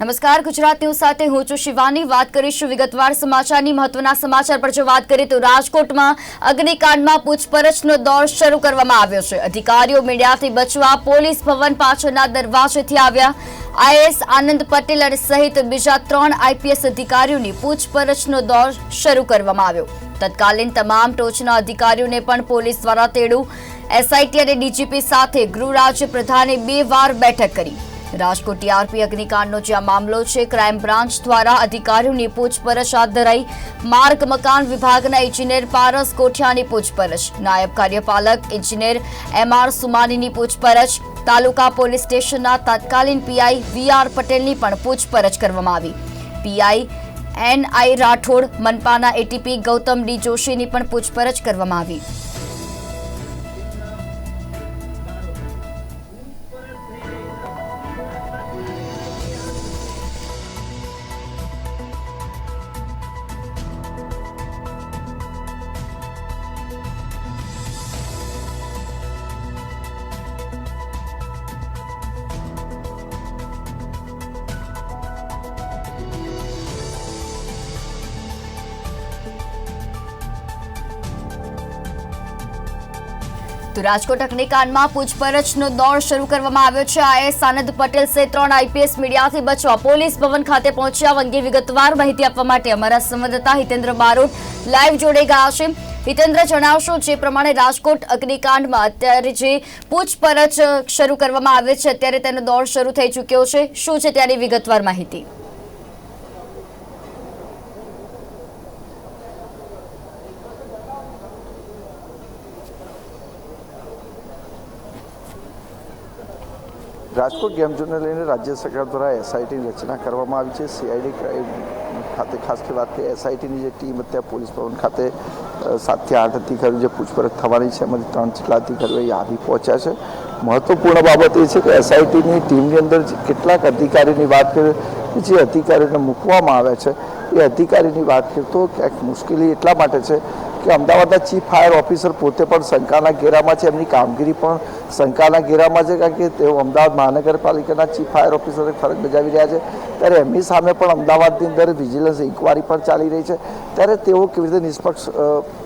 નમસ્કાર, ગુજરાત ન્યૂઝ સાથે હું છું શિવાની. વાત કરીશું વિગતવાર સમાચારની. મહત્વના સમાચાર પર જો વાત કરીએ તો રાજકોટમાં અગ્નિકાંડમાં પૂછપરછનો દોર શરૂ કરવામાં આવ્યો છે. અધિકારીઓ મીડિયાથી બચવા પોલીસ ભવન પાછળના દરવાજેથી આવ્યા. આઈએસ આનંદ પટેલ અને સહિત બીજા ત્રણ આઈપીએસ અધિકારીઓની પૂછપરછનો દોર શરૂ કરવામાં આવ્યો. તત્કાલીન તમામ ટોચના અધિકારીઓને પણ પોલીસ દ્વારા તેડું. એસઆઈટી અને ડીજીપી સાથે ગૃહ રાજ્ય પ્રધાને બે વાર બેઠક કરી. રાજકોટ ટીઆરપી અગ્નિકાંડનો જે આ મામલો છે ક્રાઇમ બ્રાન્ચ દ્વારા અધિકારીઓની પૂછપરછ હાથ ધરાઈ માર્ગ મકાન વિભાગના ઇજનેર પારસ કોઠિયાની પૂછપરછ. નાયબ કાર્યપાલક ઇજનેર એમ આર સુમાનીની પૂછપરછ. તાલુકા પોલીસ સ્ટેશનના તત્કાલીન પીઆઈ વી આર પટેલની પણ પૂછપરછ કરવામાં આવી. પીઆઈ એન આઈ રાઠોડ, મનપાના એટીપી ગૌતમ ડી જોશીની પણ પૂછપરછ કરવામાં આવી. તો રાજકોટ અગ્નિકાંડમાં પૂછપરછનો દોર શરૂ કરવામાં આવ્યો છે. આઈએસ આનંદ પટેલ સહિત ત્રણ આઈપીએસ મીડિયાથી બચવા પોલીસ ભવન ખાતે પહોંચ્યા અંગે વિગતવાર માહિતી આપવા માટે અમારા સંવાદદાતા હિતેન્દ્ર બારોટ લાઈવ જોડે ગયા છે. હિતેન્દ્ર, જણાવશો જે પ્રમાણે રાજકોટ અગ્નિકાંડમાં અત્યારે જે પૂછપરછ શરૂ કરવામાં આવે છે, અત્યારે તેનો દોર શરૂ થઈ ચૂક્યો છે. શું છે ત્યાંની વિગતવાર માહિતી? રાજકોટ ગેમ લઈને રાજ્ય સરકાર દ્વારા એસઆઈટીની રચના કરવામાં આવી છે. સીઆઈડી ખાતે ખાસ કરી વાત કરીએ એસઆઈટીની જે ટીમ અત્યારે પોલીસ ભવન ખાતે સાતથી આઠ અધિકારીઓ જે પૂછપરછ થવાની છે, એમાંથી ત્રણ જેટલા અધિકારીઓ યાદી પહોંચ્યા છે. મહત્વપૂર્ણ બાબત એ છે કે એસઆઈટીની ટીમની અંદર કેટલાક અધિકારીની વાત કરીએ જે અધિકારીઓને મૂકવામાં આવ્યા છે, એ અધિકારીની વાત કરીએ તો ક્યાંક મુશ્કેલી એટલા માટે છે કે અમદાવાદના ચીફ ફાયર ઓફિસર પોતે પણ શંકાના ઘેરામાં છે. એમની કામગીરી પણ શંકાના ઘેરામાં છે કારણ કે તેઓ અમદાવાદ મહાનગરપાલિકાના ચીફ ફાયર ઓફિસરે ફરજ બજાવી રહ્યા છે. ત્યારે એમની સામે પણ અમદાવાદની અંદર વિજિલન્સ ઇન્કવાયરી પણ ચાલી રહી છે. ત્યારે તેઓ કેવી રીતે નિષ્પક્ષ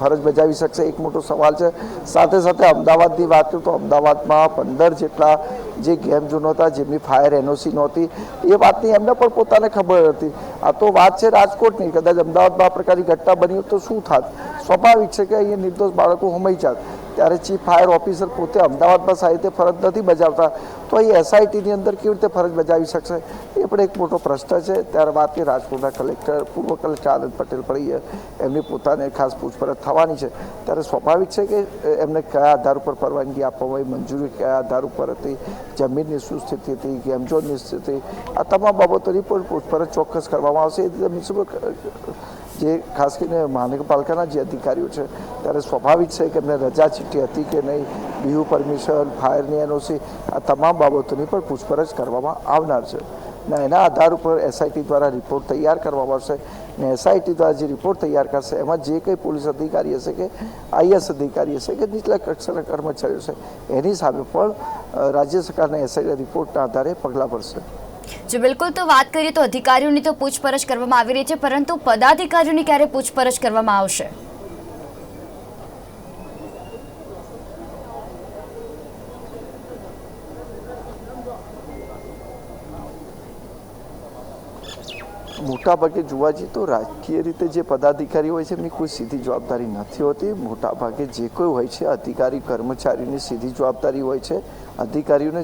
ફરજ બજાવી શકશે? એક મોટો સવાલ છે. સાથે સાથે અમદાવાદની વાત કરું તો અમદાવાદમાં પંદર જેટલા જે ગેમ ઝોન હતા, જેમની ફાયર એનઓસી નહોતી. એ વાતની એમને પણ પોતાને ખબર હતી. આ તો વાત છે રાજકોટની, કદાચ અમદાવાદમાં આ પ્રકારની ઘટના બની હોત તો શું થાત? સ્વાભાવિક છે કે અહીંયા નિર્દોષ બાળકો હોમાઈ જાત. ત્યારે ચીફ ફાયર ઓફિસર પોતે અમદાવાદમાં સારી રીતે ફરજ નથી બજાવતા. તો અહીં એસઆઈટીની અંદર કેવી રીતે ફરજ બજાવી શકશે? એ પણ એક મોટો પ્રશ્ન છે. ત્યારે વાત કરીએ રાજકોટના કલેક્ટર, પૂર્વ કલેક્ટર આનંદ પટેલ પડીએ એમની પોતાને ખાસ પૂછપરછ થવાની છે. ત્યારે સ્વાભાવિક છે કે એમને કયા આધાર ઉપર પરવાનગી આપવામાં આવી, મંજૂરી કયા આધાર ઉપર હતી, જમીનની શું સ્થિતિ હતી, ગેમઝોનની સ્થિતિ, આ તમામ બાબતોની પણ પૂછપરછ ચોક્કસ કરવામાં આવશે. એ રીતે મ્યુનિસિપલ જે ખાસ કરીને મહાનગરપાલિકાના જે અધિકારીઓ છે, ત્યારે સ્વાભાવિક છે કે એમને રજા ચીઠ્ઠી હતી કે નહીં, બીયુ પરમિશન ફાયરની એનઓસી, આ તમામ બાબતોની પણ પૂછપરછ કરવામાં આવનાર છે. ને એના આધાર ઉપર એસઆઈટી દ્વારા રિપોર્ટ તૈયાર કરવામાં આવશે ને એસઆઈટી દ્વારા જે રિપોર્ટ તૈયાર કરશે, એમાં જે કંઈ પોલીસ અધિકારી હશે કે આઈએસ અધિકારી હશે કે નીચલા કક્ષાના કર્મચારીઓ છે એની સામે પણ રાજ્ય સરકારના એસઆઈટી રિપોર્ટના આધારે પગલાં ભરશે. જો બિલકુલ તો વાત કરીએ તો અધિકારીઓની તો પૂછપરછ કરવામાં આવી રહી છે, પરંતુ પદાધિકારીઓની ક્યારે પૂછપરછ કરવામાં આવશે? મોટાભાગે જોવા જઈએ તો રાજકીય રીતે જે પદાધિકારી હોય છે, એમની કોઈ સીધી જવાબદારી નથી હોતી. મોટાભાગે જે કોઈ હોય છે, અધિકારી, કર્મચારીની સીધી જવાબદારી હોય છે. અધિકારીઓને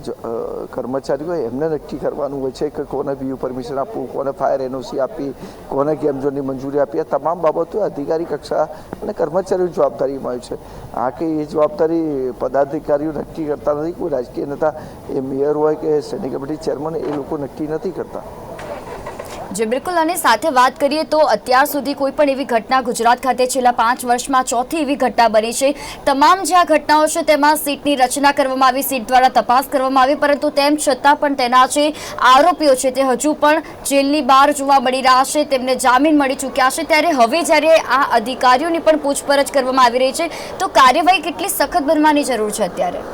કર્મચારીઓ એમને નક્કી કરવાનું હોય છે કે કોને બીયુ પરમિશન આપવું, કોને ફાયર એનઓસી આપી, કોને ગેમ ઝોનની મંજૂરી આપી. આ તમામ બાબતો અધિકારી કક્ષા અને કર્મચારીઓની જવાબદારીમાં હોય છે. આ કે એ જવાબદારી પદાધિકારીઓ નક્કી કરતા નથી, કોઈ રાજકીય નેતા, એ મેયર હોય કે સ્ટેન્ડિંગ કમિટી ચેરમેન એ લોકો નક્કી નથી કરતા. જે બિલકુલ અને સાથે વાત કરીએ તો અત્યાર સુધી કોઈ પણ એવી ઘટના ગુજરાત ખાતે છેલ્લા પાંચ વર્ષમાં ચોથી એવી ઘટના બની છે. તમામ જે આ ઘટનાઓ છે તેમાં સીટની રચના કરવામાં આવી, સીટ દ્વારા તપાસ કરવામાં આવી, પરંતુ તેમ છતાં પણ તેના જે આરોપીઓ છે તે હજુ પણ જેલની બહાર જોવા મળી રહ્યા છે, તેમને જામીન મળી ચૂક્યા છે. ત્યારે હવે જ્યારે આ અધિકારીઓની પણ પૂછપરછ કરવામાં આવી રહી છે, તો કાર્યવાહી કેટલી સખત બનવાની જરૂર છે અત્યારે?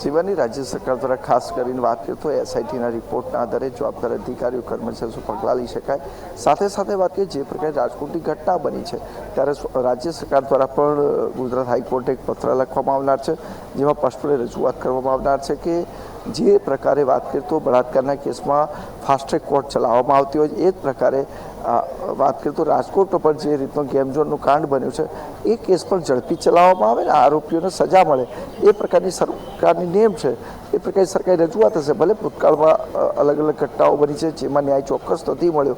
સિવાની રાજ્ય સરકાર દ્વારા ખાસ કરીને વાત કરીએ તો એસઆઈટીના રિપોર્ટના આધારે જવાબદાર અધિકારીઓ, કર્મચારીઓ પગલાં લઈ શકાય, સાથે સાથે વાત કરીએ જે પ્રકારે રાજકોટની ઘટના બની છે, ત્યારે રાજ્ય સરકાર દ્વારા પણ ગુજરાત હાઈકોર્ટે એક પત્ર લખવામાં આવનાર છે, જેમાં સ્પષ્ટપણે રજૂઆત કરવામાં આવનાર છે કે જે પ્રકારે વાત કરીએ તો બળાત્કારના કેસમાં ફાસ્ટ ટ્રેક કોર્ટ ચલાવવામાં આવતી હોય એ જ પ્રકારે વાત કરીએ તો રાજકોટ પર જે રીતનો ગેમઝોનનું કાંડ બન્યું છે, એ કેસ પણ ઝડપી ચલાવવામાં આવે ને, આરોપીઓને સજા મળે. એ પ્રકારની સરકારની નિયમ છે. એ પ્રકારની સરકારી રજૂઆત હશે. ભલે ભૂતકાળમાં અલગ અલગ ઘટનાઓ બની છે, જેમાં ન્યાય ચોક્કસ નથી મળ્યો.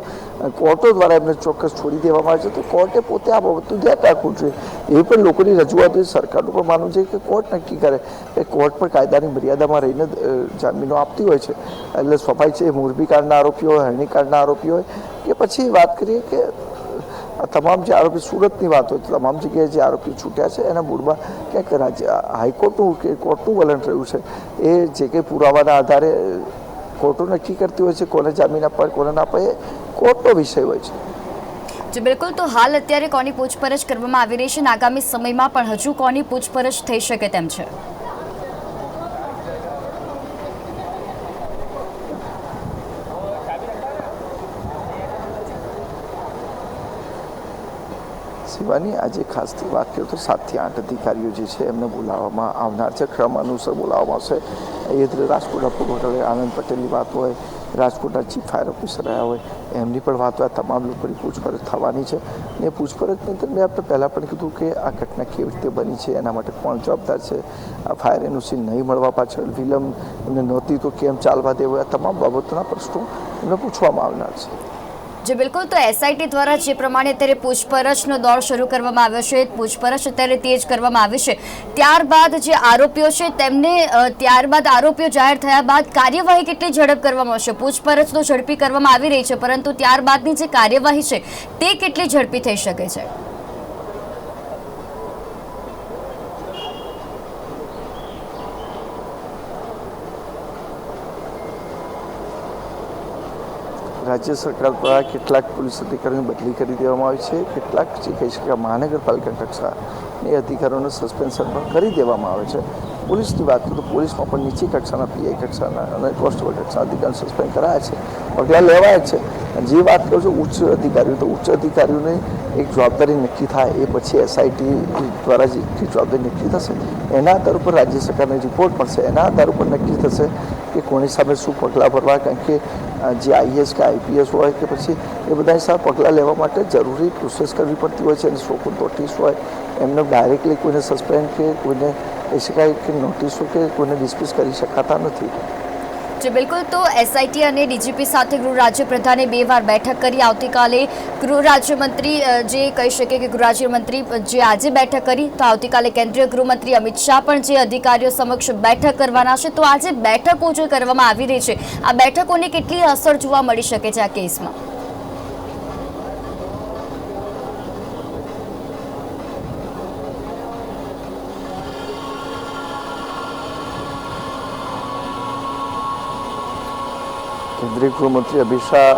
કોર્ટો દ્વારા એમને ચોક્કસ છોડી દેવામાં આવે છે. તો કોર્ટે પોતે આ બાબતનું ધ્યાન રાખવું જોઈએ. એ પણ લોકોની રજૂઆત હોય સરકારનું પણ માનવું છે કે કોર્ટ નક્કી કરે કે કોર્ટ પણ કાયદાની મર્યાદામાં રહીને જામીનો આપતી હોય છે. એટલે સ્વાભાવિક છે, એ મોરબી કાંડના આરોપીઓ હોય હરણી આરોપી હોય, કે પછી વાત કરીએ કે તમામ જે આરોપી સુરતની વાત હોય, તમામ જગ્યાએ જે આરોપી છૂટ્યા છે, એના મૂળમાં ક્યાંક રાજ્ય, હાઈકોર્ટનું કે કોર્ટનું વલણ રહ્યું છે, એ જે કંઈ પુરાવાના આધારે કોર્ટો નક્કી કરતી હોય છે, કોને જામીન અપાય, કોને ના એ કોર્ટનો વિષય હોય છે. જે, બિલકુલ. તો હાલ અત્યારે કોની પૂછપરછ કરવામાં આવી રહી છે અને આગામી સમયમાં પણ હજુ કોની પૂછપરછ થઈ શકે તેમ છે? સિવાની આજે ખાસ વાત કરીએ તો સાતથી આઠ અધિકારીઓ જે છે એમને બોલાવવામાં આવનાર છે. ક્રમ અનુસાર બોલાવવામાં આવશે. એ રીતે રાજકોટના પૂર્વ આનંદ પટેલની વાત હોય, રાજકોટના ચીફ ફાયર ઓફિસર રહ્યા હોય, એમની પણ વાત હોય તમામ લોકોની પૂછપરછ થવાની છે. ને એ પૂછપરછની અંદર મેં આપણે પહેલાં પણ કીધું કે આ ઘટના કેવી રીતે બની છે, એના માટે કોણ જવાબદાર છે? આ ફાયર એનઓસી નહીં મળવા પાછળ વિલંબ, એમને નહોતી તો કેમ ચાલવા દેવું, આ તમામ બાબતોના પ્રશ્નો એમને પૂછવામાં આવનાર છે. જે, બિલકુલ. તો એસઆઈટી દ્વારા જે પ્રમાણે અત્યારે પૂછપરછનો દોર શરૂ કરવામાં આવ્યો છે, પૂછપરછ અત્યારે તેજ કરવામાં આવી છે. ત્યારબાદ જે આરોપીઓ છે, તેમને ત્યારબાદ આરોપીઓ જાહેર થયા બાદ કાર્યવાહી કેટલી ઝડપ કરવામાં આવશે? પૂછપરછ તો ઝડપી કરવામાં આવી રહી છે, પરંતુ ત્યારબાદની જે કાર્યવાહી છે, તે કેટલી ઝડપી થઈ શકે છે? રાજ્ય સરકાર દ્વારા કેટલાક પોલીસ અધિકારીઓની બદલી કરી દેવામાં આવી છે. કેટલાક જે કહી શકાય મહાનગરપાલિકા કક્ષાની અધિકારીઓને સસ્પેન્શન પણ કરી દેવામાં આવે છે. પોલીસની વાત કરું તો પોલીસમાં પણ નીચી કક્ષાના પીઆઈ કક્ષાના અને કોન્સ્ટેબલ કક્ષાના અધિકારીઓ સસ્પેન્ડ કરાયા છે. પગલાં લેવાય છે. જે વાત કરું છું ઉચ્ચ અધિકારીઓ, તો ઉચ્ચ અધિકારીઓને એક જવાબદારી નક્કી થાય, એ પછી એસઆઈટી દ્વારા જે જવાબદારી નક્કી થશે, એના આધાર ઉપર રાજ્ય સરકારને રિપોર્ટ મળશે. એના આધાર ઉપર નક્કી થશે કે કોની સામે શું પગલાં ભરવા, કારણ કે જે આઈએસ કે આઈપીએસ હોય કે પછી એ બધા સામે પગલાં લેવા માટે જરૂરી પ્રોસેસ કરવી પડતી હોય છે અને શોકુન નોટિસ હોય, એમને ડાયરેક્ટલી કોઈને સસ્પેન્ડ કે કોઈને એ શકાય કે નોટિસો કે કોઈને ડિસ્મિસ કરી શકાતા નથી. જે, બિલકુલ. તો એસઆઈટી અને ડીજીપી સાથે ગૃહ રાજ્યપ્રધાને બે વાર બેઠક કરી. આવતીકાલે ગૃહ રાજ્યમંત્રી જે કહી શકે કે ગૃહ રાજ્યમંત્રી, જે આજે બેઠક કરી, તો આવતીકાલે કેન્દ્રીય ગૃહમંત્રી અમિત શાહ પણ જે અધિકારીઓ સમક્ષ બેઠક કરવાના છે, તો આજે બેઠકો જે કરવામાં આવી રહી છે. આ બેઠકોની કેટલી અસર જોવા મળી શકે છે આ કેસમાં? કેન્દ્રીય ગૃહમંત્રી અમિત શાહ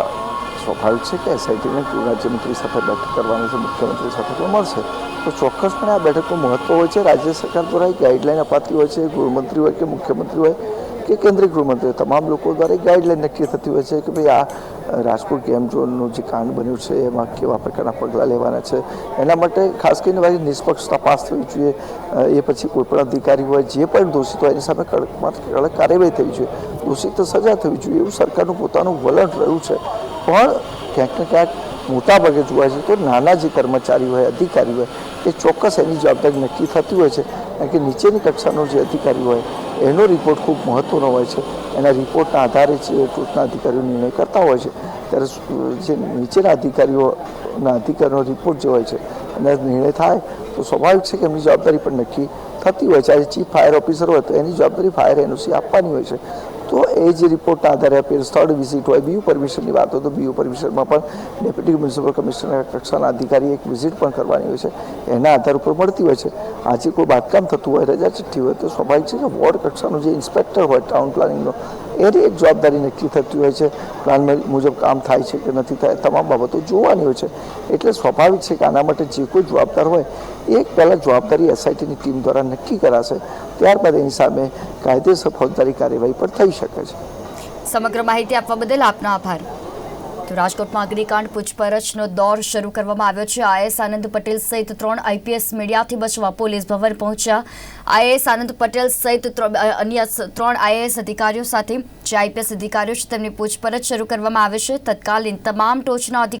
સ્વાભાવિક છે કે એસઆઈટીને રાજ્યમંત્રી સાથે બેઠક કરવાની છે, મુખ્યમંત્રી સાથે પણ મળશે. તો ચોક્કસપણે આ બેઠકનું મહત્વ હોય છે, રાજ્ય સરકાર દ્વારા એક ગાઈડલાઈન અપાતી હોય છે, ગૃહમંત્રી હોય કે મુખ્યમંત્રી હોય કે કેન્દ્રીય ગૃહમંત્રી તમામ લોકો દ્વારા ગાઈડલાઈન નક્કી થતી હોય છે કે ભાઈ આ રાજકોટ ગેમ ઝોનનું જે કાંડ બન્યું છે, એમાં કેવા પ્રકારના પગલાં લેવાના છે? એના માટે ખાસ કરીને ભાઈ નિષ્પક્ષ તપાસ થવી જોઈએ. એ પછી કોઈ પણ અધિકારી હોય, જે પણ દોષિત હોય, એની સામે કડકમાં કડક કાર્યવાહી થવી જોઈએ. દોષિત સજા થવી જોઈએ, એવું સરકારનું પોતાનું વલણ રહ્યું છે. પણ ક્યાંક ને ક્યાંક મોટા ભાગે જોવા જઈએ તો નાના જે કર્મચારી હોય અધિકારી હોય, એ ચોક્કસ એની જવાબદારી નક્કી થતી હોય છે. કારણ કે નીચેની કક્ષાનો જે અધિકારી હોય, એનો રિપોર્ટ ખૂબ મહત્ત્વનો હોય છે. એના રિપોર્ટના આધારે જે ટોચના અધિકારીઓ નિર્ણય કરતા હોય છે, ત્યારે જે નીચેના અધિકારીઓના અધિકારીનો રિપોર્ટ જે હોય છે, એના નિર્ણય થાય. તો સ્વાભાવિક છે કે એમની જવાબદારી પણ નક્કી થતી હોય છે. આજે ચીફ ફાયર ઓફિસર હોય તો એની જવાબદારી ફાયર એનઓસી આપવાની હોય છે. તો એ જ રિપોર્ટના આધારે આપીએ થર્ડ વિઝિટ હોય. બીયુ પરમિશનની વાત હોય તો બીયુ પરમિશનમાં પણ ડેપ્યુટી મ્યુનિસિપલ કમિશનર કક્ષાના અધિકારી એક વિઝિટ પણ કરવાની હોય છે. એના આધાર ઉપર મળતી હોય છે. આજે કોઈ બાંધકામ થતું હોય, રજા ચિઠ્ઠી હોય તો સ્વાભાવિક છે કે વોર્ડ કક્ષાનો જે ઇન્સ્પેક્ટર હોય ટાઉન પ્લાનિંગનો એની એક જવાબદારી નક્કી થતી હોય છે. પ્લાન મુજબ કામ થાય છે કે નથી થાય, તમામ બાબતો જોવાની હોય છે. એટલે સ્વાભાવિક છે કે આના માટે જે કોઈ જવાબદાર હોય, એ પહેલાં જવાબદારી એસઆઈટીની ટીમ દ્વારા નક્કી કરાશે. ત્યારબાદ એની સામે કાયદેસર ફોજદારી કાર્યવાહી પણ થઈ શકે છે. સમગ્ર માહિતી આપવા બદલ આપનો આભાર. રાજકોટમાં અગ્નિકાંડ પૂછપરછનો દોર શરૂ કરવામાં આવ્યો છે. આઈએસ આનંદ પટેલ સહિત ત્રણ આઈપીએસ મીડિયાથી બચવા પોલીસ ભવન પહોંચ્યા. આઈએસ આનંદ પટેલ સહિત અન્ય ત્રણ આઈએએસ અધિકારીઓ સાથે, જે આઈપીએસ અધિકારીઓ છે, તેમની પૂછપરછ શરૂ કરવામાં આવે છે. તત્કાલીન તમામ ટોચના